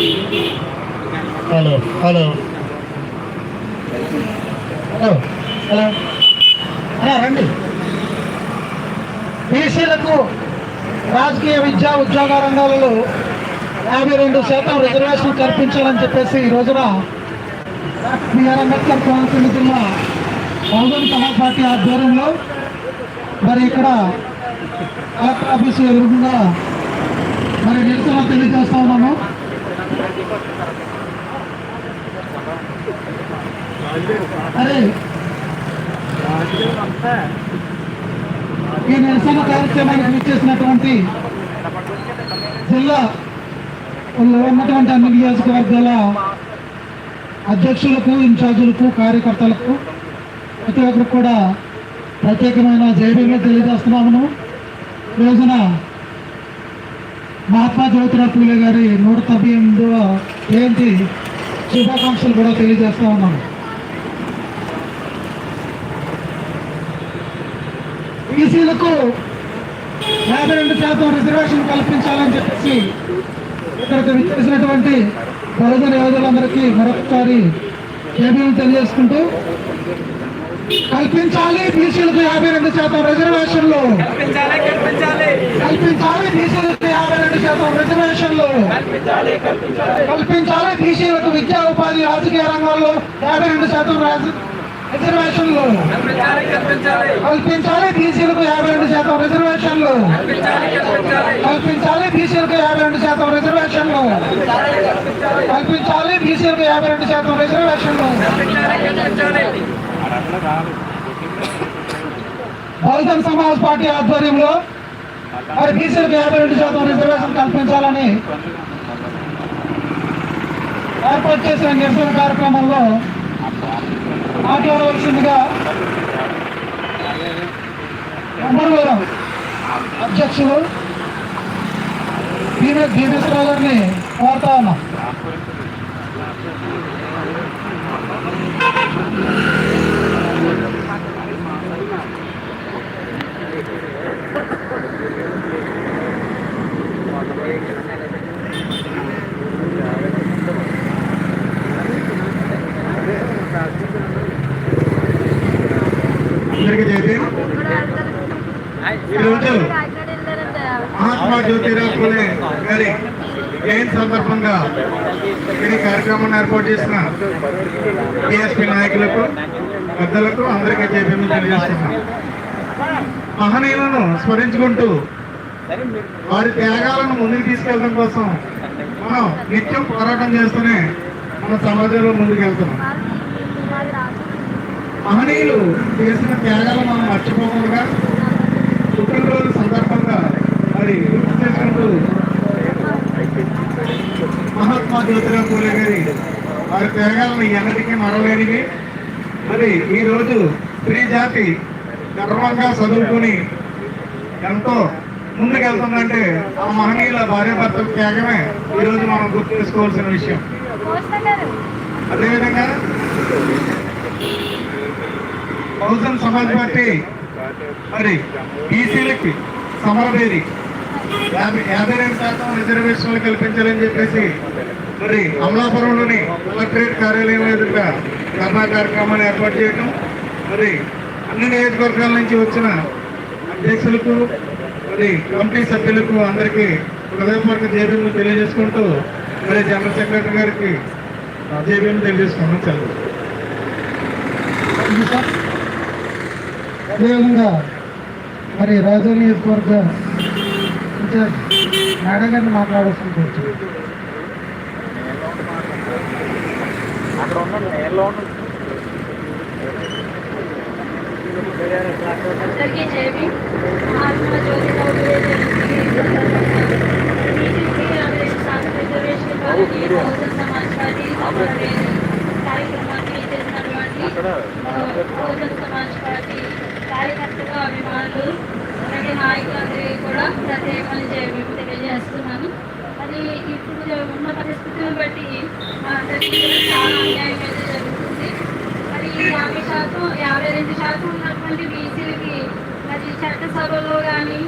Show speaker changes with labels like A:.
A: Hello hello hello hello అలా రండి. బీసీలకు రాజకీయ విద్యా ఉద్యోగ రంగాలలో యాభై రెండు శాతం రిజర్వేషన్ కల్పించాలని చెప్పేసి ఈ రోజున బిఆర్ అంబేద్కర్ కోనసీమ జిల్లా బహుజన సమాజ్ పార్టీ ఆధ్వర్యంలో మరి ఇక్కడ కలెక్టర్ ఆఫీస్ ఎదురుగా మరి నిరసన తెలియజేస్తా ఉన్నాము. ఈ నిరసన కార్యక్రమానికి విచ్చేసినటువంటి జిల్లా ఉన్నటువంటి అన్ని నియోజకవర్గాల అధ్యక్షులకు ఇన్ఛార్జీలకు కార్యకర్తలకు ప్రతి ఒక్కరు కూడా ప్రత్యేకమైన జైబీగా తెలియజేస్తున్నాము రోజున మహాత్మా జ్యోతిరావు పూలే గారి నూట తొంభై ఎనిమిదవ జయంతి శుభాకాంక్షలు కూడా తెలియజేస్తా ఉన్నాము. బీసీలకు యాభై రెండు శాతం రిజర్వేషన్ కల్పించాలని చెప్పేసి ఇక్కడికి విచ్చేసినటువంటి బహుజన యోధులందరికీ మరొకసారి ఏమేమి తెలియజేసుకుంటూ కల్పించాలి బీసీలకు యాభై రెండు శాతం రిజర్వేషన్లు.
B: కల్పించాలి
A: బీసీలకు యాభై రెండు శాతం రిజర్వేషన్లు.
B: కల్పించాలి
A: బీసీలకు విద్యా ఉపాధి రాజకీయ రంగాల్లో యాభై రెండు శాతం రిజర్వేషన్లు.
B: కల్పించాలి
A: బీసీలకు యాభై రెండు శాతం రిజర్వేషన్లు.
B: కల్పించాలి
A: బీసీలకు యాభై రెండు శాతం రిజర్వేషన్లు. కల్పించాలి బీసీలకు యాభై రెండు శాతం రిజర్వేషన్లు. బహుజన్ సమాజ్ పార్టీ ఆధ్వర్యంలో మరి బీసీలకు యాభై రెండు శాతం రిజర్వేషన్ కల్పించాలని ఏర్పాటు చేసిన నిరసన కార్యక్రమంలో మాట్లాడవలసిందిగా మంగళవారం అధ్యక్షులు దీని దీనేశ్వరరావు గారిని కోరుతా ఉన్నాం
C: అందరికీ చెప్పి ఈరోజు మహాత్మా జ్యోతిరావు పూలే గారి జయంతి సందర్భంగా ఈ కార్యక్రమాన్ని ఏర్పాటు చేసిన టీఎస్పీ నాయకులకు పెద్దలకు అందరికీ చెప్పి తెలియజేస్తున్నాం మహనీయులను స్మరించుకుంటూ వారి త్యాగాలను ముందుకు తీసుకెళ్ళడం కోసం మనం నిత్యం పోరాటం చేస్తూనే మన సమాజంలో ముందుకు వెళ్తున్నాం మహనీయులు చేసిన త్యాగాలు మనం మర్చిపోకుండా పుట్టినరోజు సందర్భంగా మరి గుర్తు చేసుకుంటూ మహాత్మా జ్యోతిరావు పూలే గారి వారి త్యాగాలను ఎన్నటికీ మరలేనివి మరి ఈ రోజు స్త్రీ జాతి గర్వంగా చదువుకొని ఎంతో ముందుకెళ్తుందంటే ఆ మహనీయుల భార్యాభర్తల త్యాగమే ఈ రోజు మనం గుర్తు చేసుకోవాల్సిన విషయం. అదేవిధంగా బహుజన్ సమాజ్ పార్టీ మరి బీసీలకి సమరవేది యాభై యాభై రెండు శాతం రిజర్వేషన్లు కల్పించాలని చెప్పేసి మరి అమలాపురంలోని కలెక్టరేట్ కార్యాలయం ఎదుట సభా కార్యక్రమాన్ని ఏర్పాటు చేయటం మరి అన్ని నియోజకవర్గాల నుంచి వచ్చిన అధ్యక్షులకు మరి కమిటీ సభ్యులకు అందరికీ హృదయపూర్వక జేబీలు తెలియజేసుకుంటూ మరి జనరల్ సెక్రటరీ గారికి జేబీలు తెలియజేసుకుంటూ సెలవు
A: సార్. అదేవిధంగా మరి రాజు నియోజకవర్గ ఇన్ఛార్జ్ మేడం గారిని మాట్లాడాల్సింది కూర్చోండి.
D: అందరికీ జేబీ మహాత్మా జ్యోతిరావు పూలే బీజేపీ ఆంధ్రప్రదేశ్ శాసన reservation colony Bahujan Samaj party సమరవేది కార్యక్రమానికి చేసినటువంటి బహుజన్ సమాజ్ పార్టీ కార్యకర్తలు అభిమానులు అలాగే నాయకులందరికీ కూడా ప్రత్యేకమైన తెలియజేస్తున్నాను. అది ఇప్పుడు ఉన్న పరిస్థితులను బట్టి మా అందరికీ చాలా అన్యాయం అయితే జరుగుతుంది. మరి యాభై శాతం యాభై రెండు శాతం ఉన్నటువంటి బీసీలకి మరి చట్టసభలో కానీ